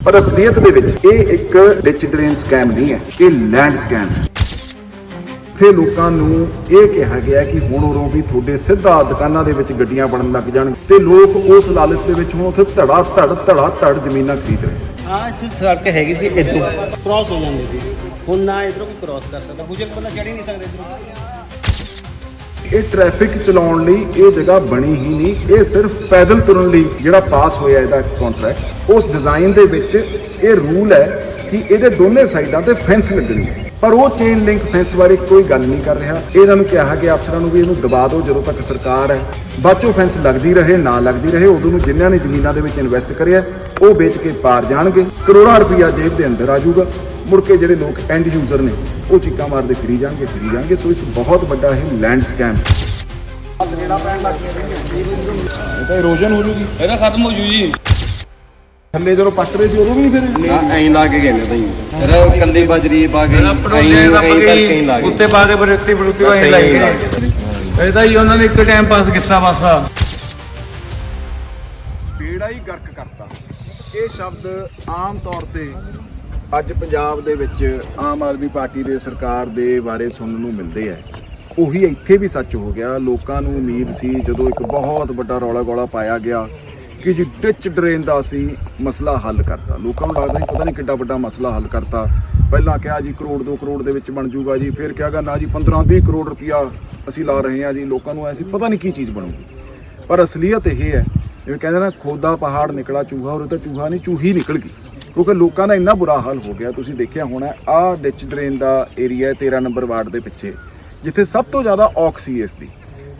ਪਰ ਅਸਲੀਅਤ ਦੇ ਵਿੱਚ ਇਹ ਇੱਕ ਡਿਚ ਡਰੇਨ ਸਕੈਮ ਨਹੀਂ ਹੈ, ਇਹ ਲੈਂਡ ਸਕੈਮ ਹੈ। ਇੱਥੇ ਲੋਕਾਂ ਨੂੰ ਇਹ ਕਿਹਾ ਗਿਆ ਕਿ ਹੁਣ ਉਰੋਂ ਵੀ ਤੁਹਾਡੇ ਸਿੱਧਾ ਦੁਕਾਨਾਂ ਦੇ ਵਿੱਚ ਗੱਡੀਆਂ ਬਣਨ ਲੱਗ ਜਾਣ ਤੇ ਲੋਕ ਉਸ ਲਾਲਚ ਦੇ ਵਿੱਚ ਹੁਣ ਉੱਥੇ ਧੜਾ, ਧੜ ਧੜਾ, ਧੜ ਜ਼ਮੀਨਾਂ ਖਰੀਦ ਰਹੇ ਹਾਂ, ਇੱਥੇ ਸੜਕ ਹੈਗੀ ਸੀ ਇੱਧਰੋਂ ਕ੍ਰਾਸ ਹੋ ਜਾਂਦੀ ਸੀ। ਹੁਣ ਨਾ ਇਧਰੋਂ ਕੋਈ ਕ੍ਰਾਸ ਕਰ ਸਕਦਾ। ਬੁਝਲ ਬੰਦਾ ਚੜ ਹੀ ਨਹੀਂ ਸਕਦਾ ਇਧਰੋਂ। ਇਹ ਟ੍ਰੈਫਿਕ ਚਲਾਉਣ ਲਈ ਇਹ ਜਗ੍ਹਾ ਬਣੀ ਹੀ ਨਹੀਂ। ਇਹ ਸਿਰਫ ਪੈਦਲ ਤੁਰਨ ਲਈ ਜਿਹੜਾ ਪਾਸ ਹੋਇਆ ਇਹਦਾ ਕੰਟਰੈਕਟ ਉਸ ਡਿਜ਼ਾਈਨ ਦੇ ਵਿੱਚ ਇਹ ਰੂਲ ਹੈ ਕਿ ਇਹਦੇ ਦੋਨੇ ਸਾਈਡਾਂ ਤੇ ਫੈਂਸ ਲੱਗਣੀ ਹੈ। ਪਰ ਉਹ ਚੇਨ ਲਿੰਕ ਫੈਂਸ ਬਾਰੇ ਕੋਈ ਗੱਲ ਨਹੀਂ ਕਰ ਰਿਹਾ। ਇਹਨਾਂ ਨੂੰ ਕਿਹਾ ਕਿ ਅਫਸਰਾਂ ਨੂੰ ਵੀ ਇਹਨੂੰ ਦਬਾ ਦਿਓ ਜਦੋਂ ਤੱਕ ਸਰਕਾਰ ਹੈ। ਬਾਅਦੋਂ ਫੈਂਸ ਲੱਗਦੀ ਰਹੇ, ਨਾ ਲੱਗਦੀ ਰਹੇ, ਉਦੋਂ ਨੂੰ ਜਿਨ੍ਹਾਂ ਨੇ ਜ਼ਮੀਨਾਂ ਦੇ ਵਿੱਚ ਇਨਵੈਸਟ ਕਰਿਆ, ਉਹ ਵੇਚ ਕੇ ਪਾਰ ਜਾਣਗੇ। ਕਰੋੜਾਂ ਰੁਪਈਆ ਜੇਬ ਦੇ ਅੰਦਰ ਆ ਜਾਊਗਾ। ਮੁੜ ਕੇ ਜਿਹੜੇ ਲੋਕ ਐਂਡ ਯੂਜ਼ਰ ਨੇ ਉਹ ਚੀਕਾਂ ਮਾਰਦੇ ਫਿਰੀ ਜਾਣਗੇ ਫਿਰੀ ਜਾਣਗੇ। ਸੋ ਇੱਕ ਬਹੁਤ ਵੱਡਾ ਇਹ ਲੈਂਡ ਸਕੈਮ ਇਹ ਤਾਂ ਇਰੋਜਨ ਹੋ ਜੂਗੀ। ਇਹਦਾ ਖਤਮ ਹੋ ਜੂ ਜੀ। ਥੱਲੇ ਜਦੋਂ ਪੱਟ ਰਹੇ ਸੀ ਉਦੋਂ ਵੀ ਨਹੀਂ ਫਿਰ ਐਂ ਲਾ ਕੇ ਗਏ ਨੇ ਬਈ। ਇਹਦਾ ਕੱਲੀ ਬਜਰੀ ਪਾ ਕੇ ਐਂ ਕਰਕੇ ਲਾ ਉੱਤੇ ਕੇ ਪਾ ਕੇ ਬਰੇਤੀ ਬਰੂਤੀ ਉਹ ਐਂ ਲਾਈ ਗਏ। ਇਹਦਾ ਹੀ ਉਹਨਾਂ ਨੇ ਇੱਕ ਟਾਈਮ ਪਾਸ ਕੀਤਾ ਬਸ। ਬੇੜਾ ਹੀ ਗਰਕ ਕਰਤਾ। ਇਹ ਸ਼ਬਦ ਆਮ ਤੌਰ ਤੇ ਅੱਜ ਪੰਜਾਬ ਦੇ ਵਿੱਚ ਆਮ ਆਦਮੀ ਪਾਰਟੀ ਦੇ ਸਰਕਾਰ ਦੇ ਬਾਰੇ ਸੁਣਨ ਨੂੰ ਮਿਲਦੇ ਆ। ਉਹੀ ਇੱਥੇ ਵੀ ਸੱਚ ਹੋ ਗਿਆ। ਲੋਕਾਂ ਨੂੰ ਉਮੀਦ ਸੀ, ਜਦੋਂ ਇੱਕ ਬਹੁਤ ਵੱਡਾ ਰੌਲਾ ਗੋਲਾ ਪਾਇਆ ਗਿਆ ਕਿ ਜੀ ਡਿਚ ਡਰੇਨ ਦਾ ਅਸੀਂ ਮਸਲਾ ਹੱਲ ਕਰਤਾ। ਲੋਕਾਂ ਨੂੰ ਲੱਗਦਾ ਸੀ ਪਤਾ ਨਹੀਂ ਕਿੱਡਾ ਵੱਡਾ ਮਸਲਾ ਹੱਲ ਕਰਤਾ। ਪਹਿਲਾਂ ਕਿਹਾ ਜੀ ਕਰੋੜ 2 ਕਰੋੜ ਦੇ ਵਿੱਚ ਬਣ ਜਾਊਗਾ ਜੀ, ਫਿਰ ਕਿਹਾਗਾ ਨਾ ਜੀ 15 20 ਕਰੋੜ ਰੁਪਇਆ ਅਸੀਂ ਲਾ ਰਹੇ ਹਾਂ ਜੀ। ਲੋਕਾਂ ਨੂੰ ਐਸੀ ਪਤਾ ਨਹੀਂ ਕੀ ਚੀਜ਼ ਬਣੂਗੀ। ਪਰ ਅਸਲੀਅਤ ਇਹ ਹੈ, ਜਿਵੇਂ ਕਹਿੰਦੇ ਨਾ, ਖੋਦਾ ਪਹਾੜ ਨਿਕਲਾ ਚੂਹਾ ਔਰ ਉਹ ਤਾਂ ਚੂਹਾ ਨਹੀਂ, ਚੂਹੀ ਨਿਕਲ ਗਈ। ਕਿਉਂਕਿ ਲੋਕਾਂ ਦਾ ਇੰਨਾ ਬੁਰਾ ਹਾਲ ਹੋ ਗਿਆ, ਤੁਸੀਂ ਦੇਖਿਆ ਹੋਣਾ ਆ ਡਿਚ ਡਰੇਨ ਦਾ ਏਰੀਆ 13 ਨੰਬਰ ਵਾਰਡ ਦੇ ਪਿੱਛੇ, ਜਿੱਥੇ ਸਭ ਤੋਂ ਜ਼ਿਆਦਾ ਔਕ ਸੀ ਇਸ ਦੀ।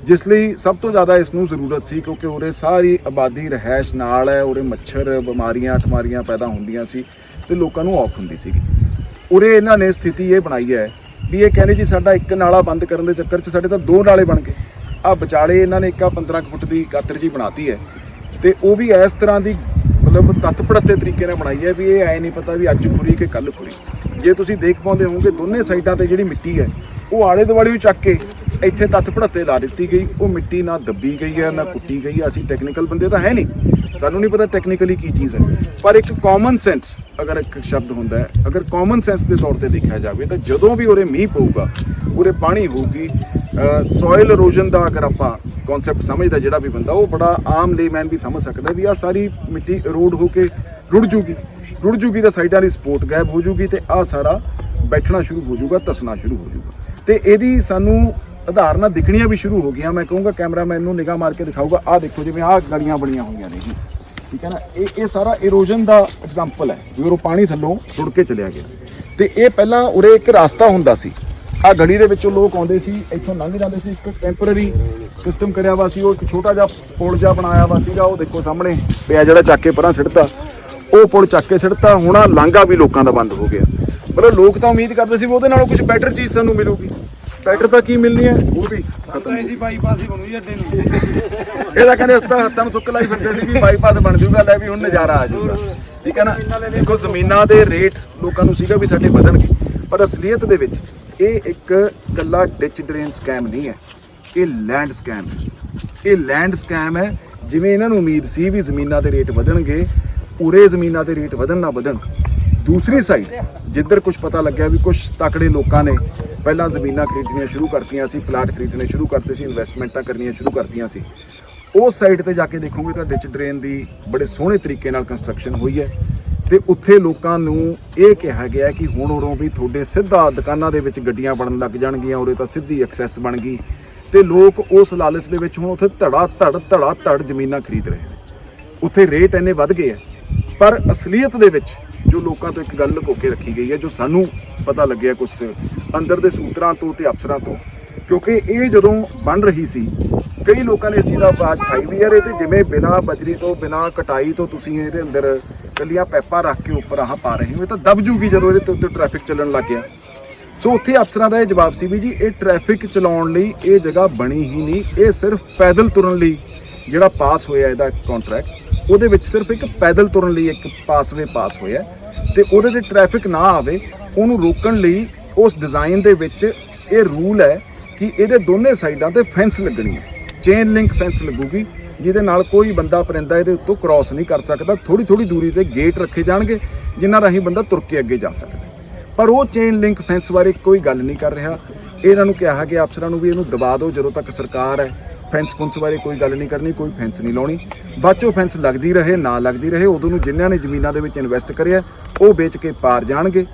ਜਿਸ ਲਈ ਸਭ ਤੋਂ ਜ਼ਿਆਦਾ ਇਸ ਨੂੰ ਜ਼ਰੂਰਤ ਸੀ ਕਿਉਂਕਿ ਉਰੇ ਸਾਰੀ ਆਬਾਦੀ ਰਹਿائش ਨਾਲ ਹੈ, ਉਰੇ ਮੱਛਰ, ਬਿਮਾਰੀਆਂ ਠਮਾਰੀਆਂ ਪੈਦਾ ਹੁੰਦੀਆਂ ਸੀ ਤੇ ਲੋਕਾਂ ਨੂੰ ਔਖ ਹੁੰਦੀ ਸੀਗੀ। ਉਰੇ ਇਹਨਾਂ ਨੇ ਸਥਿਤੀ ਇਹ ਬਣਾਈ ਹੈ ਵੀ ਇਹ ਕਹਿੰਦੇ ਜੀ ਸਾਡਾ ਇੱਕ ਨਾਲਾ ਬੰਦ ਕਰਨ ਦੇ ਚੱਕਰ 'ਚ ਸਾਡੇ ਤਾਂ ਦੋ ਨਾਲੇ ਬਣ ਗਏ। ਆ ਵਿਚਾਲੇ ਇਹਨਾਂ ਨੇ ਇੱਕ ਇੱਕਾ 15 ਫੁੱਟ ਦੀ ਗਾਤਰ ਜੀ ਬਣਾਤੀ ਹੈ ਤੇ ਉਹ ਵੀ ਇਸ ਤਰ੍ਹਾਂ ਦੀ ਮਤਲਬ ਤੱਤ ਪੜਤੇ ਤਰੀਕੇ ਨਾਲ ਬਣਾਈ ਹੈ ਵੀ ਇਹ ਐ ਨਹੀਂ ਪਤਾ ਵੀ ਅੱਜ ਖੁਰੀ ਕਿ ਕੱਲ ਖੁਰੀ। ਜੇ ਤੁਸੀਂ ਦੇਖ ਪਾਉਂਦੇ ਹੋਵੋਗੇ, ਦੋਨੇ ਸਾਈਡਾਂ ਤੇ ਜਿਹੜੀ ਮਿੱਟੀ ਹੈ, ਉਹ ਆਲੇ ਦੁਆਲੇ ਵੀ ਚੱਕ ਕੇ ਇੱਥੇ ਤੱਤ ਪੜਤੇ ਲਾ ਦਿੱਤੀ ਗਈ। ਉਹ ਮਿੱਟੀ ਨਾ ਦੱਬੀ ਗਈ ਹੈ, ਨਾ ਕੁੱਟੀ ਗਈ ਹੈ। ਅਸੀਂ ਟੈਕਨੀਕਲ ਬੰਦੇ ਤਾਂ ਹੈ ਨਹੀਂ। ਸਾਨੂੰ ਨਹੀਂ ਪਤਾ ਟੈਕਨੀਕਲੀ ਕੀ ਚੀਜ਼ ਹੈ। ਪਰ ਇੱਕ ਕਾਮਨ ਸੈਂਸ ਅਗਰ ਇੱਕ ਸ਼ਬਦ ਹੁੰਦਾ ਹੈ, ਅਗਰ ਕਾਮਨ ਸੈਂਸ ਦੇ ਤੌਰ ਤੇ ਦੇਖਿਆ ਜਾਵੇ, ਤਾਂ ਜਦੋਂ ਵੀ ਉਰੇ ਮੀਂਹ ਪਊਗਾ, ਉਰੇ ਪਾਣੀ ਹੋਊਗੀ। ਸੋਇਲ ਇਰੋਜਨ ਦਾ ਅਗਰ ਆਪਾਂ ਕਨਸੈਪਟ ਸਮਝਦਾ ਜਿਹੜਾ ਵੀ ਬੰਦਾ, ਉਹ ਬੜਾ ਆਮ ਲੇਮੈਨ ਵੀ ਸਮਝ ਸਕਦਾ ਵੀ ਆ ਸਾਰੀ ਮਿੱਟੀ ਰੋਡ ਹੋ ਕੇ ਰੁੜ ਜੂਗੀ। ਰੁੜ ਜੂਗੀ ਤਾਂ ਸਾਈਡਾਂ ਦੀ ਸਪੋਰਟ ਗਾਇਬ ਹੋ ਜੂਗੀ ਤੇ ਆ ਸਾਰਾ ਬੈਠਣਾ ਸ਼ੁਰੂ ਹੋ ਜੂਗਾ, ਤਸਣਾ ਸ਼ੁਰੂ ਹੋ ਜੂਗਾ। ਤੇ ਇਹਦੀ ਸਾਨੂੰ ਉਦਾਹਰਨਾਂ ਦਿਖਣੀਆਂ ਵੀ ਸ਼ੁਰੂ ਹੋ ਗਈਆਂ। ਮੈਂ ਕਹੂੰਗਾ ਕੈਮਰਾਮੈਨ ਨੂੰ ਨਿਗਾਹ ਮਾਰ ਕੇ ਦਿਖਾਊਗਾ, ਆਹ ਦੇਖੋ ਜਿਵੇਂ ਆਹ ਗਲੀਆਂ ਬਣੀਆਂ ਹੋਈਆਂ ਨੇ ਜੀ। ਠੀਕ ਹੈ ਨਾ? ਇਹ ਇਹ ਸਾਰਾ ਇਰੋਜਨ ਦਾ ਐਗਜ਼ਾਮਪਲ ਹੈ ਵੀ ਉਹ ਪਾਣੀ ਥੱਲੋਂ ਰੁੜ ਕੇ ਚਲਿਆ ਗਿਆ। ਤੇ ਇਹ ਪਹਿਲਾਂ ਉਰੇ ਇੱਕ ਰਸਤਾ ਹੁੰਦਾ ਸੀ। ਆ ਗਲੀ ਦੇ ਵਿੱਚੋਂ ਲੋਕ ਆਉਂਦੇ ਸੀ ਇੱਥੋਂ ਲੰਘ ਜਾਂਦੇ ਸੀ ਇੱਕ ਟੈਂਪਰੇਰੀ ਸਿਸਟਮ ਕਰਿਆ ਵਾ ਸੀ ਉਹ ਇੱਕ ਛੋਟਾ ਜਿਹਾ ਪੁਲ ਜਿਹਾ ਬਣਾਇਆ ਵਾ ਸੀਗਾ ਉਹ ਦੇਖੋ ਸਾਹਮਣੇ ਪਿਆ ਜਿਹੜਾ ਚੱਕ ਕੇ ਪਰਾਂ ਸਿੱਟਦਾ ਉਹ ਪੁਲ ਚੱਕ ਕੇ ਸਿੱਟਤਾ ਹੁਣ ਆ ਲਾਂਘਾ ਵੀ ਲੋਕਾਂ ਦਾ ਬੰਦ ਹੋ ਗਿਆ। ਮਤਲਬ ਲੋਕ ਤਾਂ ਉਮੀਦ ਕਰਦੇ ਸੀ ਵੀ ਉਹਦੇ ਨਾਲੋਂ ਕੁਝ ਬੈਟਰ ਚੀਜ਼ ਸਾਨੂੰ ਮਿਲੂਗੀ। ਬੈਟਰ ਤਾਂ ਕੀ ਮਿਲਣੀ ਹੈ? ਉਹ ਵੀ ਖਤਮ ਗਈ। ਬਾਈਪਾਸ ਹੀ ਬਣੂ ਜੀ ਅੱਡੇ ਨੂੰ। ਇਹਦਾ ਕਹਿੰਦੇ ਅਸੀਂ ਤਾਂ ਹੱਥਾਂ ਨੂੰ ਸੁੱਕ ਲਾਈ ਫਿਰਦੇ ਸੀ ਵੀ ਬਾਈਪਾਸ ਬਣ ਜਾਊਗਾ ਲੈ ਵੀ ਹੁਣ ਨਜ਼ਾਰਾ ਆ ਜਾਊਗਾ। ਠੀਕ ਹੈ ਨਾ? ਦੇਖੋ ਜ਼ਮੀਨਾਂ ਦੇ ਰੇਟ ਲੋਕਾਂ ਨੂੰ ਸੀਗਾ ਵੀ ਸਾਡੇ ਵਧਣਗੇ ਪਰ ਅਸਲੀਅਤ ਦੇ ਵਿੱਚ ਇਹ ਇੱਕ ਕੱਲਾ ਡਿਚ ਡਰੇਨ ਸਕੈਮ ਨਹੀਂ ਹੈ, ਇਹ ਲੈਂਡ ਸਕੈਮ ਹੈ। ਇਹ ਲੈਂਡ ਸਕੈਮ ਹੈ, ਜਿਵੇਂ ਇਹਨਾਂ ਨੂੰ ਉਮੀਦ ਸੀ ਵੀ ਜ਼ਮੀਨਾਂ ਦੇ ਰੇਟ ਵਧਣਗੇ ਉਰੇ ਜ਼ਮੀਨਾਂ ਦੇ ਰੇਟ ਵਧਣ ਨਾ ਵਧਣ। ਦੂਸਰੀ ਸਾਈਡ ਜਿੱਧਰ ਕੁਝ ਪਤਾ ਲੱਗਿਆ ਵੀ ਕੁਝ ਤਕੜੇ ਲੋਕਾਂ ਨੇ ਪਹਿਲਾਂ ਜ਼ਮੀਨਾਂ ਖਰੀਦਣੀਆਂ ਸ਼ੁਰੂ ਕਰਤੀਆਂ ਸੀ, ਪਲਾਟ ਖਰੀਦਣੇ ਸ਼ੁਰੂ ਕਰਤੇ ਸੀ ਇਨਵੈਸਟਮੈਂਟਾਂ ਕਰਨੀਆਂ ਸ਼ੁਰੂ ਕਰਤੀਆਂ ਸੀ। ਉਸ ਸਾਈਡ ਤੇ ਜਾ ਕੇ ਦੇਖੋਗੇ ਤਾਂ ਡਿਚ ਡਰੇਨ ਦੀ ਬੜੇ ਸੋਹਣੇ ਤਰੀਕੇ ਨਾਲ ਕੰਸਟਰਕਸ਼ਨ ਹੋਈ ਹੈ। ਤੇ ਉੱਥੇ ਲੋਕਾਂ ਨੂੰ ਇਹ ਕਿਹਾ ਗਿਆ ਕਿ ਹੁਣ ਉਰੋਂ ਵੀ ਤੁਹਾਡੇ ਸਿੱਧਾ ਦੁਕਾਨਾਂ ਦੇ ਵਿੱਚ ਗੱਡੀਆਂ ਬਣਨ ਲੱਗ ਜਾਣਗੀਆਂ, ਉਰੇ ਤਾਂ ਸਿੱਧੀ ਐਕਸੈਸ ਬਣ ਗਈ। ਤੇ ਲੋਕ ਉਸ ਲਾਲਚ ਦੇ ਵਿੱਚ ਹੁਣ ਉੱਥੇ ਧੜਾ ਧੜ ਧੜਾ ਧੜ ਜ਼ਮੀਨਾਂ ਖਰੀਦ ਰਹੇ ਨੇ। ਉੱਥੇ ਰੇਟ ਇੰਨੇ ਵੱਧ ਗਏ ਆ ਪਰ ਅਸਲੀਅਤ ਦੇ ਵਿੱਚ ਜੋ ਲੋਕਾਂ ਤੋਂ ਇੱਕ ਗੱਲ ਲੁਕੋ ਕੇ ਰੱਖੀ ਗਈ ਹੈ, ਜੋ ਸਾਨੂੰ ਪਤਾ ਲੱਗਿਆ ਕੁਝ ਅੰਦਰ ਦੇ ਸੂਤਰਾਂ ਤੋਂ ਤੇ ਅਫਸਰਾਂ ਤੋਂ ਕਿਉਂਕਿ ਇਹ ਜਦੋਂ ਬਣ ਰਹੀ ਸੀ, ਕਈ ਲੋਕਾਂ ਨੇ ਇਸ ਚੀਜ਼ ਦਾ ਆਵਾਜ਼ ਉਠਾਈ ਵੀ ਯਾਰ, ਇਹ ਤੇ ਜਿਵੇਂ ਬਿਨਾਂ ਬਜਰੀ ਤੋਂ, ਬਿਨਾਂ ਕਟਾਈ ਤੋਂ ਤੁਸੀਂ ਇਹਦੇ ਅੰਦਰ ਕੱਲੀਆਂ ਪੈਪਾਂ ਰੱਖ ਕੇ ਉੱਪਰ ਆਹ ਪਾ ਰਹੇ ਹੋ, ਇਹ ਤਾਂ ਦਬ ਜੂਗੀ ਜਦੋਂ ਇਹਦੇ ਉੱਤੇ ਟ੍ਰੈਫਿਕ ਚੱਲਣ ਲੱਗ ਗਿਆ। ਸੋ ਉੱਥੇ ਅਫਸਰਾਂ ਦਾ ਇਹ ਜਵਾਬ ਸੀ ਵੀ ਜੀ, ਇਹ ਟ੍ਰੈਫਿਕ ਚਲਾਉਣ ਲਈ ਇਹ ਜਗ੍ਹਾ ਬਣੀ ਹੀ ਨਹੀਂ, ਇਹ ਸਿਰਫ ਪੈਦਲ ਤੁਰਨ ਲਈ ਜਿਹੜਾ ਪਾਸ ਹੋਇਆ ਇਹਦਾ ਕੰਟਰੈਕਟ ਉਹਦੇ ਵਿੱਚ ਸਿਰਫ ਇੱਕ ਪੈਦਲ ਤੁਰਨ ਲਈ ਇੱਕ ਪਾਸਵੇ ਪਾਸ ਹੋਇਆ ਤੇ ਉਹਦੇ ਤੇ ਟ੍ਰੈਫਿਕ ਨਾ ਆਵੇ, ਉਹਨੂੰ ਰੋਕਣ ਲਈ ਉਸ ਡਿਜ਼ਾਈਨ ਦੇ ਵਿੱਚ ਇਹ ਰੂਲ ਹੈ ਕਿ ਇਹਦੇ ਦੋਨੇ ਸਾਈਡਾਂ ਤੇ ਫੈਂਸ ਲੱਗਣੀ ਹੈ। ਚੇਨ ਲਿੰਕ ਫੈਂਸ ਲੱਗੂਗੀ, ਜਿਹਦੇ ਨਾਲ ਕੋਈ ਬੰਦਾ ਪਰਿੰਦਾ ਇਹਦੇ ਉੱਤੋਂ ਕ੍ਰਾਸ ਨਹੀਂ ਕਰ ਸਕਦਾ ਥੋੜੀ ਥੋੜੀ ਦੂਰੀ ਤੇ ਗੇਟ ਰੱਖੇ ਜਾਣਗੇ, ਜਿਨ੍ਹਾਂ ਰਾਹੀਂ ਬੰਦਾ ਤੁਰ ਕੇ ਅੱਗੇ ਜਾ ਸਕਦਾ ਪਰ ਉਹ ਚੇਨ ਲਿੰਕ ਫੈਂਸ ਬਾਰੇ ਕੋਈ ਗੱਲ ਨਹੀਂ ਕਰ ਰਿਹਾ। ਇਹਨਾਂ ਨੂੰ ਕਿਹਾ ਕਿ ਅਫਸਰਾਂ ਨੂੰ ਵੀ ਇਹਨੂੰ ਦਬਾ ਦਿਓ, ਜਦੋਂ ਤੱਕ ਸਰਕਾਰ ਹੈ। ਫੈਂਸ ਫੁੰਸ ਬਾਰੇ ਕੋਈ ਗੱਲ ਨਹੀਂ ਕਰਨੀ, ਕੋਈ ਫੈਂਸ ਨਹੀਂ ਲਾਉਣੀ। ਬਾਅਦੋਂ ਫੈਂਸ ਲੱਗਦੀ ਰਹੇ, ਨਾ ਲੱਗਦੀ ਰਹੇ, ਉਦੋਂ ਨੂੰ ਜਿਨ੍ਹਾਂ ਨੇ ਜ਼ਮੀਨਾਂ ਦੇ ਵਿੱਚ ਇਨਵੈਸਟ ਕਰਿਆ, ਉਹ ਵੇਚ ਕੇ ਪਾਰ ਜਾਣਗੇ।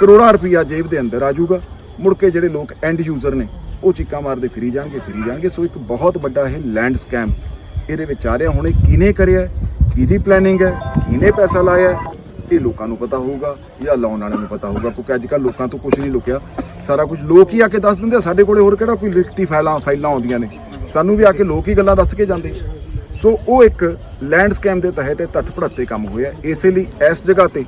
ਕਰੋੜਾਂ ਰੁਪਈਆ ਜੇਬ ਦੇ ਅੰਦਰ ਆ ਜਾਊਗਾ। ਮੁੜ ਕੇ ਜਿਹੜੇ ਲੋਕ ਐਂਡ ਯੂਜ਼ਰ ਨੇ ਉਹ ਚੀਕਾਂ ਮਾਰਦੇ ਫਿਰੀ ਜਾਣਗੇ ਫਿਰੀ ਜਾਣਗੇ। ਸੋ ਇੱਕ ਬਹੁਤ ਵੱਡਾ ਇਹ ਲੈਂਡ ਸਕੈਮ ਇਹਦੇ ਵਿੱਚ ਆ ਰਿਹਾ। ਹੁਣ ਇਹ ਕਿਹਨੇ ਕਰਿਆ ਕਿਹਦੀ ਪਲੈਨਿੰਗ ਹੈ? ਕਿਹਨੇ ਪੈਸਾ ਲਾਇਆ ਇਹ ਲੋਕਾਂ ਨੂੰ ਪਤਾ ਹੋਊਗਾ ਜਾਂ ਲਾਉਣ ਵਾਲਿਆਂ ਨੂੰ ਪਤਾ ਹੋਊਗਾ, ਕਿਉਂਕਿ ਅੱਜ ਕੱਲ੍ਹ ਲੋਕਾਂ ਤੋਂ ਕੁਝ ਨਹੀਂ ਲੁਕਿਆ। ਸਾਰਾ ਕੁਝ ਲੋਕ ਹੀ ਆ ਕੇ ਦੱਸ ਦਿੰਦੇ ਸਾਡੇ ਕੋਲੇ ਹੋਰ ਕਿਹੜਾ ਕੋਈ ਲਿਖਤੀ ਫਾਈਲਾਂ ਫਾਈਲਾਂ ਆਉਂਦੀਆਂ ਨੇ? ਸਾਨੂੰ ਵੀ ਆ ਕੇ ਲੋਕ ਹੀ ਗੱਲਾਂ ਦੱਸ ਕੇ ਜਾਂਦੇ। ਸੋ ਉਹ ਇੱਕ ਲੈਂਡ ਸਕੈਮ ਦੇ ਤਹਿਤ ਇਹ ਤੱਟ ਭੜੱਤੇ ਕੰਮ ਹੋਇਆ ਇਸੇ ਲਈ ਇਸ ਜਗ੍ਹਾ ਤੇ,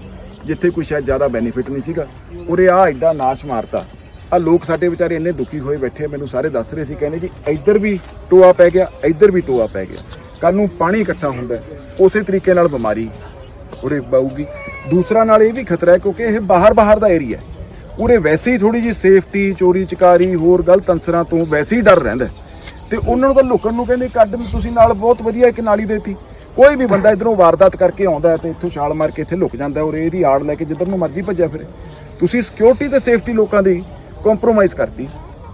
ਜਿੱਥੇ ਕੋਈ ਸ਼ਾਇਦ ਜ਼ਿਆਦਾ ਬੈਨੀਫਿਟ ਨਹੀਂ ਸੀਗਾ, ਉਰੇ ਆ ਐਡਾ ਨਾਸ਼ ਮਾਰਤਾ। ਆ ਲੋਕ ਸਾਡੇ ਵਿਚਾਰੇ ਇੰਨੇ ਦੁਖੀ ਹੋਏ ਬੈਠੇ ਆ, ਮੈਨੂੰ ਸਾਰੇ ਦੱਸ ਰਹੇ ਸੀ ਕਹਿੰਦੇ ਜੀ ਇੱਧਰ ਵੀ ਟੋਆ ਪੈ ਗਿਆ ਇੱਧਰ ਵੀ ਟੋਆ ਪੈ ਗਿਆ। ਕੱਲ ਨੂੰ ਪਾਣੀ ਇਕੱਠਾ ਹੁੰਦਾ ਉਸੇ ਤਰੀਕੇ ਨਾਲ ਬਿਮਾਰੀ ਉਰੇ ਬਾਊਗੀ। ਦੂਸਰਾ ਨਾਲ ਇਹ ਵੀ ਖਤਰਾ ਹੈ ਕਿਉਂਕਿ ਇਹ ਬਾਹਰ ਬਾਹਰ ਦਾ ਏਰੀਆ ਹੈ। ਉਰੇ ਵੈਸੇ ਹੀ ਥੋੜੀ ਜੀ ਸੇਫਟੀ ਚੋਰੀ ਚਕਾਰੀ ਹੋਰ ਗਲਤ ਅੰਸਰਾਂ ਤੋਂ ਵੈਸੇ ਹੀ ਡਰ ਰਹਿੰਦਾ ਹੈ। ਤੇ ਉਹਨਾਂ ਨੂੰ ਤਾਂ ਲੁਕਣ ਨੂੰ ਕਹਿੰਦੇ ਕੱਢ ਤੁਸੀਂ ਨਾਲ ਬਹੁਤ ਵਧੀਆ ਇੱਕ ਨਾਲੀ ਦੇਤੀ। ਕੋਈ ਵੀ ਬੰਦਾ ਇਧਰੋਂ ਵਾਰਦਾਤ ਕਰਕੇ ਆਉਂਦਾ ਹੈ ਤੇ ਇੱਥੋਂ ਛਾਲ ਮਾਰ ਕੇ ਇੱਥੇ ਲੁਕ ਜਾਂਦਾ ਔਰ ਇਹਦੀ ਆੜ ਲੈ ਕੇ ਜਿੱਧਰ ਨੂੰ ਮਰਜ਼ੀ ਭੱਜਿਆ ਫਿਰੇ। ਤੁਸੀਂ ਸਿਕਿਉਰਿਟੀ ਤੇ ਸੇਫਟੀ ਲੋਕਾਂ ਦੀ ਕੰਪਰੋਮਾਈਜ਼ ਕਰਤੀ।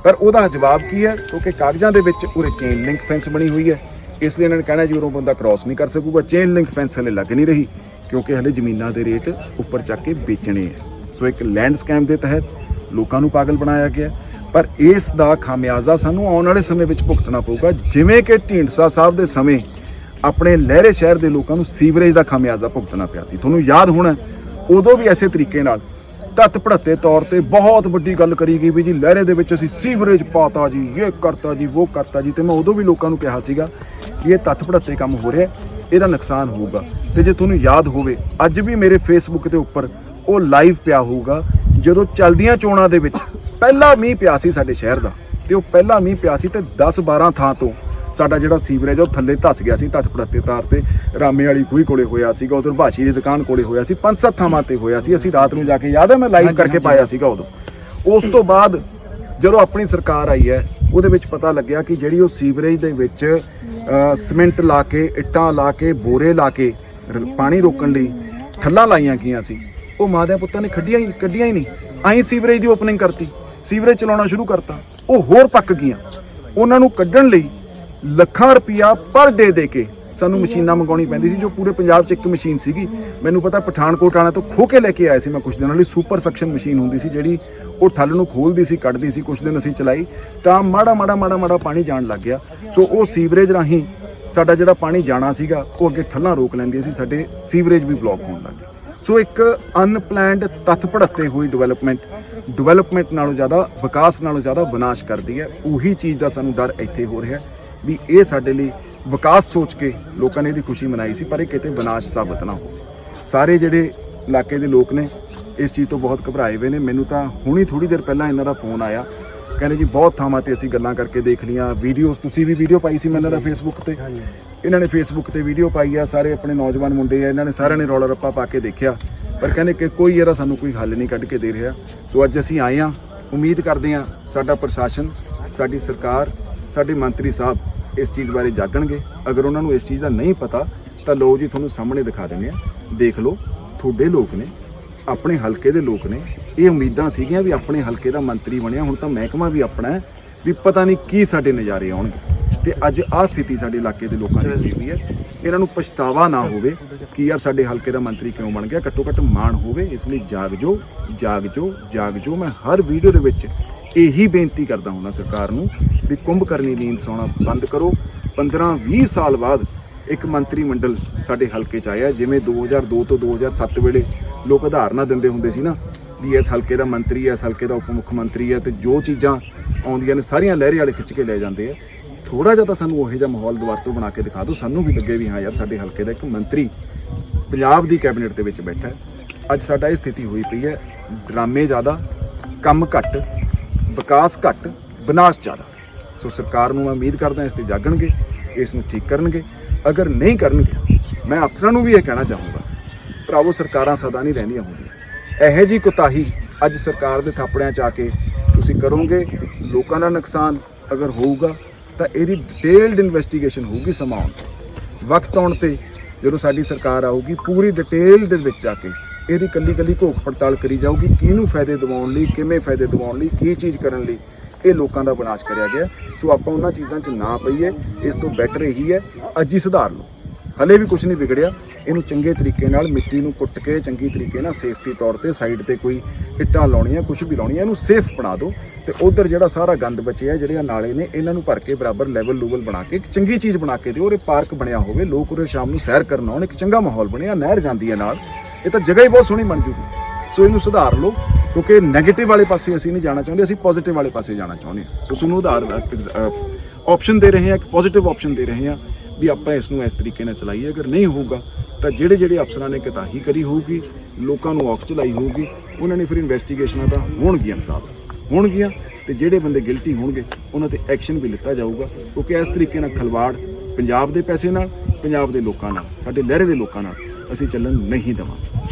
ਪਰ ਉਹਦਾ ਜਵਾਬ ਕੀ ਹੈ? ਕਿਉਂਕਿ ਕਾਗਜ਼ਾਂ ਦੇ ਵਿੱਚ ਉਰੇ ਚੇਨ ਲਿੰਕ ਫੈਂਸ ਬਣੀ ਹੋਈ ਹੈ। ਇਸ ਲਈ ਇਹਨਾਂ ਨੇ ਕਹਿਣਾ ਜੀ ਉਰੋਂ ਬੰਦਾ ਕ੍ਰਾਸ ਨਹੀਂ ਕਰ ਸਕੂਗਾ। ਚੇਨ ਲਿੰਕ ਫੈਂਸ ਹਲੇ ਲੱਗ ਨਹੀਂ ਰਹੀ, ਕਿਉਂਕਿ ਹਲੇ ਜ਼ਮੀਨਾਂ ਦੇ ਰੇਟ ਉੱਪਰ ਚੱਕ ਕੇ ਵੇਚਣੇ ਹੈ। ਸੋ ਇੱਕ ਲੈਂਡ ਸਕੈਮ ਦੇ ਤਹਿਤ ਲੋਕਾਂ ਨੂੰ ਪਾਗਲ ਬਣਾਇਆ ਗਿਆ ਪਰ ਇਸ ਦਾ ਖਾਮਿਆਜ਼ਾ ਸਾਨੂੰ ਆਉਣ ਵਾਲੇ ਸਮੇਂ ਵਿੱਚ ਭੁਗਤਣਾ ਪਊਗਾ। ਜਿਵੇਂ ਕਿ ਢੀਂਡਸਾ ਸਾਹਿਬ ਦੇ ਸਮੇਂ ਆਪਣੇ ਲਹਿਰੇ ਸ਼ਹਿਰ ਦੇ ਲੋਕਾਂ ਨੂੰ ਸੀਵਰੇਜ ਦਾ ਖਾਮਿਆਜ਼ਾ ਭੁਗਤਣਾ ਪਿਆ ਸੀ। ਤੁਹਾਨੂੰ ਯਾਦ ਹੋਣਾ, ਉਦੋਂ ਵੀ ਐਸੇ ਤਰੀਕੇ ਨਾਲ ਤੱਤ ਭੜੱਤੇ ਤੌਰ ਤੇ ਬਹੁਤ ਵੱਡੀ ਗੱਲ ਕਰੀ ਗਈ ਵੀ ਜੀ, ਲਹਿਰੇ ਦੇ ਵਿੱਚ ਅਸੀਂ ਸੀਵਰੇਜ ਪਾਤਾ ਜੀ, ਇਹ ਕਰਤਾ ਜੀ, ਉਹ ਕਰਤਾ ਜੀ, ਤੇ ਮੈਂ ਉਦੋਂ ਵੀ ਲੋਕਾਂ ਨੂੰ ਕਿਹਾ ਸੀਗਾ ਕਿ ਇਹ ਤੱਤ ਭੜੱਤੇ ਕੰਮ ਹੋ ਰਿਹਾ, ਇਹਦਾ ਨੁਕਸਾਨ ਹੋਊਗਾ। ਤੇ ਜੇ ਤੁਹਾਨੂੰ ਯਾਦ ਹੋਵੇ, ਅੱਜ ਵੀ ਮੇਰੇ ਫੇਸਬੁੱਕ ਦੇ ਉੱਪਰ ਉਹ ਲਾਈਵ ਪਿਆ ਹੋਊਗਾ, ਜਦੋਂ ਚਲਦੀਆਂ ਚੋਣਾਂ ਦੇ ਵਿੱਚ ਪਹਿਲਾ ਮੀਂਹ ਪਿਆ ਸੀ ਸਾਡੇ ਸ਼ਹਿਰ ਦਾ, ਤੇ ਉਹ ਪਹਿਲਾ ਮੀਂਹ ਪਿਆ ਸੀ ਤੇ 10 12 ਥਾਂ ਤੋਂ ਸਾਡਾ ਜਿਹੜਾ ਸੀਵਰੇਜ ਉਹ ਥੱਲੇ ਧੱਸ ਗਿਆ ਸੀ ਧੱਸ ਪੜਤੇ ਤਾਰ ਤੇ। ਰਾਮੇ ਵਾਲੀ ਖੂਹੀ ਕੋਲੇ ਹੋਇਆ ਸੀਗਾ ਉਧਰ ਭਾਸ਼ੀ ਦੀ ਦੁਕਾਨ ਕੋਲੇ ਹੋਇਆ ਸੀ ਪੰਜ ਸੱਤ ਥਾਵਾਂ ਤੇ ਹੋਇਆ ਸੀ। ਅਸੀਂ ਰਾਤ ਨੂੰ ਜਾ ਕੇ ਯਾਦ ਹੈ ਮੈਂ ਲਾਈਵ ਕਰਕੇ ਪਾਇਆ ਸੀਗਾ ਉਦੋਂ। ਉਸ ਤੋਂ ਬਾਅਦ ਜਦੋਂ ਆਪਣੀ ਸਰਕਾਰ ਆਈ ਹੈ ਉਹਦੇ ਵਿੱਚ ਪਤਾ ਲੱਗਿਆ ਕਿ ਜਿਹੜੀ ਉਹ ਸੀਵਰੇਜ ਦੇ ਵਿੱਚ ਸੀਮੈਂਟ ਲਾ ਕੇ ਇੱਟਾਂ ਲਾ ਕੇ ਬੋਰੇ ਲਾ ਕੇ ਪਾਣੀ ਰੋਕਣ ਲਈ ਠੱਲਾਂ ਲਾਈਆਂ ਗਈਆਂ ਸੀ। ਉਹ ਮਾਦਿਆਂ ਪੁੱਤਾਂ ਨੇ ਖੱਡੀਆਂ ਹੀ ਕੱਢੀਆਂ ਹੀ ਨਹੀਂ। ਐਂ ਸੀਵਰੇਜ ਦੀ ਓਪਨਿੰਗ ਕਰਤੀ। ਸੀਵਰੇਜ ਚਲਾਉਣਾ ਸ਼ੁਰੂ ਕਰਤਾ। ਉਹ ਹੋਰ ਪੱਕ ਗਈਆਂ। ਉਹਨਾਂ ਨੂੰ ਕੱਢਣ ਲਈ ਲੱਖਾਂ ਰੁਪਇਆ ਪਰ ਡੇ ਦੇ ਕੇ ਸਾਨੂੰ ਮਸ਼ੀਨਾਂ ਮੰਗਾਉਣੀ ਪੈਂਦੀ ਸੀ, ਜੋ ਪੂਰੇ ਪੰਜਾਬ 'ਚ ਇੱਕ ਮਸ਼ੀਨ ਸੀਗੀ। ਮੈਨੂੰ ਪਤਾ ਪਠਾਨਕੋਟ ਵਾਲਿਆਂ ਤੋਂ ਖੋ ਕੇ ਲੈ ਕੇ ਆਏ ਸੀ ਮੈਂ ਕੁਝ ਦਿਨਾਂ ਲਈ। ਸੁਪਰ ਸਕਸ਼ਨ ਮਸ਼ੀਨ ਹੁੰਦੀ ਸੀ, ਜਿਹੜੀ ਉਹ ਠੱਲ ਨੂੰ ਖੋਲਦੀ ਸੀ, ਕੱਢਦੀ ਸੀ ਕੁਝ ਦਿਨ ਅਸੀਂ ਚਲਾਈ। ਤਾਂ ਮਾੜਾ ਮਾੜਾ ਮਾੜਾ ਮਾੜਾ ਪਾਣੀ ਜਾਣ ਲੱਗ ਗਿਆ। ਸੋ ਉਹ ਸੀਵਰੇਜ ਰਾਹੀਂ ਸਾਡਾ ਜਿਹੜਾ ਪਾਣੀ ਜਾਣਾ ਸੀਗਾ, ਉਹ ਅੱਗੇ ਠੱਲਾਂ ਰੋਕ ਲੈਂਦੀ ਸੀ, ਸਾਡੇ ਸੀਵਰੇਜ ਵੀ ਬਲੌਕ ਹੋਣ ਲੱਗ ਗਏ। ਸੋ ਇੱਕ ਅਨਪਲੈਨਡ ਤੱਥ ਭੜਕਤੇ ਹੋਈ ਡਿਵੈਲਪਮੈਂਟ ਡਿਵੈਲਪਮੈਂਟ ਨਾਲੋਂ ਜ਼ਿਆਦਾ, ਵਿਕਾਸ ਨਾਲੋਂ ਜ਼ਿਆਦਾ ਵਿਨਾਸ਼ ਕਰਦੀ ਹੈ। ਉਹੀ ਚੀਜ਼ ਦਾ ਸਾਨੂੰ ਡਰ ਇੱਥੇ ਹੋ ਰਿਹਾ। ਵੀ ਇਹ ਸਾਡੇ ਲਈ ਵਿਕਾਸ ਸੋਚ ਕੇ ਲੋਕਾਂ ਨੇ ਇਹਦੀ ਖੁਸ਼ੀ ਮਨਾਈ ਸੀ ਪਰ ਇਹ ਕਿਤੇ ਵਿਨਾਸ਼ ਸਾਬਤ ਨਾ ਹੋਵੇ। ਸਾਰੇ ਜਿਹੜੇ ਇਲਾਕੇ ਦੇ ਲੋਕ ਨੇ ਇਸ ਚੀਜ਼ ਤੋਂ ਬਹੁਤ ਘਬਰਾਏ ਹੋਏ ਨੇ। ਮੈਨੂੰ ਤਾਂ ਹੁਣੀ ਥੋੜੀ ਦੇਰ ਪਹਿਲਾਂ ਇਹਨਾਂ ਦਾ ਫੋਨ ਆਇਆ। ਕਹਿੰਦੇ ਜੀ ਬਹੁਤ ਥਾਵਾਂ ਤੇ ਅਸੀਂ ਗੱਲਾਂ ਕਰਕੇ ਦੇਖ ਲੀਆਂ ਵੀਡੀਓਜ਼ ਤੁਸੀਂ ਵੀ ਵੀਡੀਓ ਪਾਈ ਸੀ ਮੈਂ ਇਹਨਾਂ ਦਾ ਫੇਸਬੁੱਕ ਤੇ ਇਹਨਾਂ ਨੇ ਫੇਸਬੁੱਕ ਤੇ ਵੀਡੀਓ ਪਾਈ ਆ। ਸਾਰੇ ਆਪਣੇ ਨੌਜਵਾਨ ਮੁੰਡੇ ਆ ਇਹਨਾਂ ਨੇ ਸਾਰਿਆਂ ਨੇ ਰੌਲਾ ਰੱਪਾ ਪਾ ਕੇ ਦੇਖਿਆ। ਪਰ ਕਹਿੰਦੇ ਕਿ ਕੋਈ ਇਹਦਾ ਸਾਨੂੰ ਕੋਈ ਹੱਲ ਨਹੀਂ ਕੱਢ ਕੇ ਦੇ ਰਿਹਾ। ਸੋ ਅੱਜ ਅਸੀਂ ਆਏ ਆ ਉਮੀਦ ਕਰਦੇ ਆ ਸਾਡਾ ਪ੍ਰਸ਼ਾਸਨ ਸਾਡੀ ਸਰਕਾਰ ਸਾਡੇ ਮੰਤਰੀ ਸਾਹਿਬ ਇਸ ਚੀਜ਼ ਬਾਰੇ ਜਾਗਣਗੇ ਅਗਰ ਉਹਨਾਂ ਨੂੰ ਇਸ ਚੀਜ਼ ਦਾ ਨਹੀਂ ਪਤਾ, ਤਾਂ ਲੋ ਜੀ ਤੁਹਾਨੂੰ ਸਾਹਮਣੇ ਦਿਖਾ ਦਿੰਦੇ ਆ ਦੇਖ ਲਓ, ਤੁਹਾਡੇ ਲੋਕ ਨੇ, ਆਪਣੇ ਹਲਕੇ ਦੇ ਲੋਕ ਨੇ, ਇਹ ਉਮੀਦਾਂ ਸੀਗੀਆਂ ਵੀ ਆਪਣੇ ਹਲਕੇ ਦਾ ਮੰਤਰੀ ਬਣਿਆ। ਹੁਣ ਤਾਂ ਮਹਿਕਮਾ ਵੀ ਆਪਣਾ ਹੈ ਵੀ ਪਤਾ ਨਹੀਂ ਕੀ ਸਾਡੇ ਨਜ਼ਾਰੇ ਆਉਣਗੇ। ਤੇ ਅੱਜ ਆਹ ਸਥਿਤੀ ਸਾਡੇ ਇਲਾਕੇ ਦੇ ਲੋਕਾਂ ਦੀ ਹੋਈ ਹੈ। ਇਹਨਾਂ ਨੂੰ ਪਛਤਾਵਾ ਨਾ ਹੋਵੇ ਕਿ ਯਾਰ ਸਾਡੇ ਹਲਕੇ ਦਾ ਮੰਤਰੀ ਕਿਉਂ ਬਣ ਗਿਆ। ਘੱਟੋ ਘੱਟ ਮਾਣ ਹੋਵੇ। ਇਸ ਲਈ ਜਾਗ ਜੋ ਜਾਗ ਜੋ ਜਾਗ ਜੋ ਮੈਂ ਹਰ ਵੀਡੀਓ ਦੇ ਵਿੱਚ ਇਹੀ ਬੇਨਤੀ ਕਰਦਾ ਹੁੰਦਾ ਸਰਕਾਰ ਨੂੰ ਵੀ ਕੁੰਭ ਕਰਨੀ ਨੀਂਦ ਸੌਣਾ ਬੰਦ ਕਰੋ। 15 20 ਸਾਲ ਬਾਅਦ ਇੱਕ ਮੰਤਰੀ ਮੰਡਲ ਸਾਡੇ ਹਲਕੇ 'ਚ ਆਇਆ, ਜਿਵੇਂ 2002 ਤੋਂ 2007 ਵੇਲੇ ਲੋਕ ਉਦਾਹਰਨਾਂ ਦਿੰਦੇ ਹੁੰਦੇ ਸੀ ਨਾ, ਵੀ ਇਸ ਹਲਕੇ ਦਾ ਮੰਤਰੀ ਹੈ, ਇਸ ਹਲਕੇ ਦਾ ਉਪ ਮੁੱਖ ਮੰਤਰੀ ਹੈ ਤੇ ਜੋ ਚੀਜ਼ਾਂ ਆਉਂਦੀਆਂ ਨੇ ਸਾਰੀਆਂ ਲਹਿਰੇ ਵਾਲੇ ਖਿੱਚ ਕੇ ਲੈ ਜਾਂਦੇ ਆ। ਥੋੜਾ ਜਿਹਾ ਤਾਂ ਸਾਨੂੰ ਉਹੋ ਜਿਹਾ ਮਾਹੌਲ ਦੁਬਾਰਾ ਤੋਂ ਬਣਾ ਕੇ ਦਿਖਾ ਦਿਓ। ਸਾਨੂੰ ਵੀ ਲੱਗੇ ਵੀ ਹਾਂ ਯਾਰ ਸਾਡੇ ਹਲਕੇ ਦਾ ਇੱਕ ਮੰਤਰੀ ਪੰਜਾਬ ਦੀ ਕੈਬਨਿਟ ਦੇ ਵਿੱਚ ਬੈਠਾ ਅੱਜ ਸਾਡਾ ਇਹ ਸਥਿਤੀ ਹੋਈ ਪਈ ਹੈ। ਡਰਾਮੇ ਜ਼ਿਆਦਾ, ਕੰਮ ਘੱਟ, ਵਿਕਾਸ ਘੱਟ ਵਿਨਾਸ਼ ਜ਼ਿਆਦਾ। ਸੋ ਸਰਕਾਰ ਨੂੰ ਮੈਂ ਉਮੀਦ ਕਰਦਾ ਇਸ ਤੇ ਜਾਗਣਗੇ, ਇਸ ਨੂੰ ਠੀਕ ਕਰਨਗੇ। ਅਗਰ ਨਹੀਂ ਕਰਨਗੇ, ਮੈਂ ਅਫਸਰਾਂ ਨੂੰ ਵੀ ਇਹ ਕਹਿਣਾ ਚਾਹੂੰਗਾ, ਭਰਾਵੋ ਸਰਕਾਰਾਂ ਸਦਾ ਨਹੀਂ ਰਹਿੰਦੀਆਂ ਹੁੰਦੀਆਂ। ਇਹੋ ਜੀ ਕੁਤਾਹੀ ਅੱਜ ਸਰਕਾਰ ਦੇ ਥਾਪੜਿਆਂ ਚ ਆ ਕੇ ਤੁਸੀਂ ਕਰੋਗੇ, ਲੋਕਾਂ ਦਾ ਨੁਕਸਾਨ ਅਗਰ ਹੋਊਗਾ, ਤਾਂ ਇਹਦੀ ਡਿਟੇਲਡ ਇਨਵੈਸਟੀਗੇਸ਼ਨ ਹੋਊਗੀ ਸਮਾਂ ਆਉਣ ਤੇ। ਵਕਤ ਆਉਣ ਤੇ ਜਦੋਂ ਸਾਡੀ ਸਰਕਾਰ ਆਊਗੀ, ਪੂਰੀ ਡਿਟੇਲ ਦੇ ਵਿੱਚ ਜਾ ਕੇ ਇਹਦੀ ਕੱਲੀ ਕੱਲੀ ਘੋਖ ਪੜਤਾਲ ਕਰੀ ਜਾਊਗੀ, ਕਿਹਨੂੰ ਫਾਇਦੇ ਦਿਵਾਉਣ ਲਈ, ਕਿਵੇਂ ਫਾਇਦੇ ਦਿਵਾਉਣ ਲਈ, ਕੀ ਚੀਜ਼ ਕਰਨ ਲਈ ਇਹ ਲੋਕਾਂ ਦਾ ਵਿਨਾਸ਼ ਕਰਿਆ ਗਿਆ। ਸੋ ਆਪਾਂ ਉਹਨਾਂ ਚੀਜ਼ਾਂ 'ਚ ਨਾ ਪਈਏ, ਇਸ ਤੋਂ ਬੈਟਰ ਇਹੀ ਹੈ, ਅੱਜ ਹੀ ਸੁਧਾਰ ਲਓ। ਹਲੇ ਵੀ ਕੁਝ ਨਹੀਂ ਵਿਗੜਿਆ। ਇਹਨੂੰ ਚੰਗੇ ਤਰੀਕੇ ਨਾਲ ਮਿੱਟੀ ਨੂੰ ਕੁੱਟ ਕੇ, ਚੰਗੀ ਤਰੀਕੇ ਨਾਲ ਸੇਫਟੀ ਤੌਰ ਤੇ ਸਾਈਡ ਤੇ ਕੋਈ ਇੱਟਾਂ ਲਾਉਣੀਆਂ ਕੁਝ ਵੀ ਲਾਉਣੀਆਂ, ਇਹਨੂੰ ਸੇਫ ਬਣਾ ਦਿਓ। ਤੇ ਉਧਰ ਜਿਹੜਾ ਸਾਰਾ ਗੰਦ ਬਚਿਆ ਜਿਹੜੇ ਆਹ ਨਾਲੇ ਨੇ, ਇਹਨਾਂ ਨੂੰ ਭਰ ਕੇ ਬਰਾਬਰ ਲੈਵਲ ਲੂਵਲ ਬਣਾ ਕੇ ਇੱਕ ਚੰਗੀ ਚੀਜ਼ ਬਣਾ ਕੇ ਦਿਓ। ਔਰ ਇਹ ਪਾਰਕ ਬਣਿਆ ਹੋਵੇ, ਲੋਕ ਉਰੇ ਸ਼ਾਮ ਨੂੰ ਸੈਰ ਕਰਨ ਆਉਣ, ਇੱਕ ਚੰਗਾ ਮਾਹੌਲ ਬਣਿਆ, ਨਹਿਰ ਜਾਂਦੀ ਹੈ ਨਾਲ। ਇਹ ਤਾਂ ਜਗ੍ਹਾ ਹੀ ਬਹੁਤ ਸੋਹਣੀ ਬਣ ਜੂਗੀ। ਸੋ ਇਹਨੂੰ ਸੁਧਾਰ ਲਓ। ਕਿਉਂਕਿ 네ਗੇਟਿਵ ਵਾਲੇ ਪਾਸੇ ਅਸੀਂ ਨਹੀਂ ਜਾਣਾ ਚਾਹੁੰਦੇ, ਅਸੀਂ ਪੋਜ਼ਿਟਿਵ ਵਾਲੇ ਪਾਸੇ ਜਾਣਾ ਚਾਹੁੰਦੇ ਹਾਂ। ਤੁਸੀਂ ਤੁਹਾਨੂੰ ਉਧਾਰ ਆਪਸ਼ਨ ਦੇ ਰਹੇ ਹਾਂ, ਇੱਕ ਪੋਜ਼ਿਟਿਵ ਆਪਸ਼ਨ ਦੇ ਰਹੇ ਹਾਂ ਵੀ ਆਪਾਂ ਇਸ ਨੂੰ ਇਸ ਤਰੀਕੇ ਨਾਲ ਚਲਾਈਏ। ਅਗਰ ਨਹੀਂ ਹੋਊਗਾ, ਤਾਂ ਜਿਹੜੇ ਜਿਹੜੇ ਅਫਸਰਾਂ ਨੇ ਕਿਤਾਹੀ ਕਰੀ ਹੋਊਗੀ, ਲੋਕਾਂ ਨੂੰ ਔਖ ਚਲਾਈ ਹੋਊਗੀ, ਉਹਨਾਂ ਨੇ ਫਿਰ ਇਨਵੈਸਟੀਗੇਸ਼ਨਾਂ ਤਾਂ ਹੋਣਗੀਆਂ ਸਾਹਿਬ ਹੋਣਗੀਆਂ ਤੇ ਜਿਹੜੇ ਬੰਦੇ ਗਿਲਟੀ ਹੋਣਗੇ, ਉਹਨਾਂ ਤੇ ਐਕਸ਼ਨ ਵੀ ਲਿੱਤਾ ਜਾਊਗਾ। ਕਿਉਂਕਿ ਇਸ ਤਰੀਕੇ ਨਾਲ ਖਲਵਾੜ ਪੰਜਾਬ ਦੇ ਪੈਸੇ ਨਾਲ, ਪੰਜਾਬ ਦੇ ਲੋਕਾਂ ਨਾਲ, ਸਾਡੇ ਲਹਿਰੇ ਦੇ ਲੋਕਾਂ ਨਾਲ ਅਸੀਂ ਚੱਲਣ ਨਹੀਂ ਦੇਵਾਂਗੇ।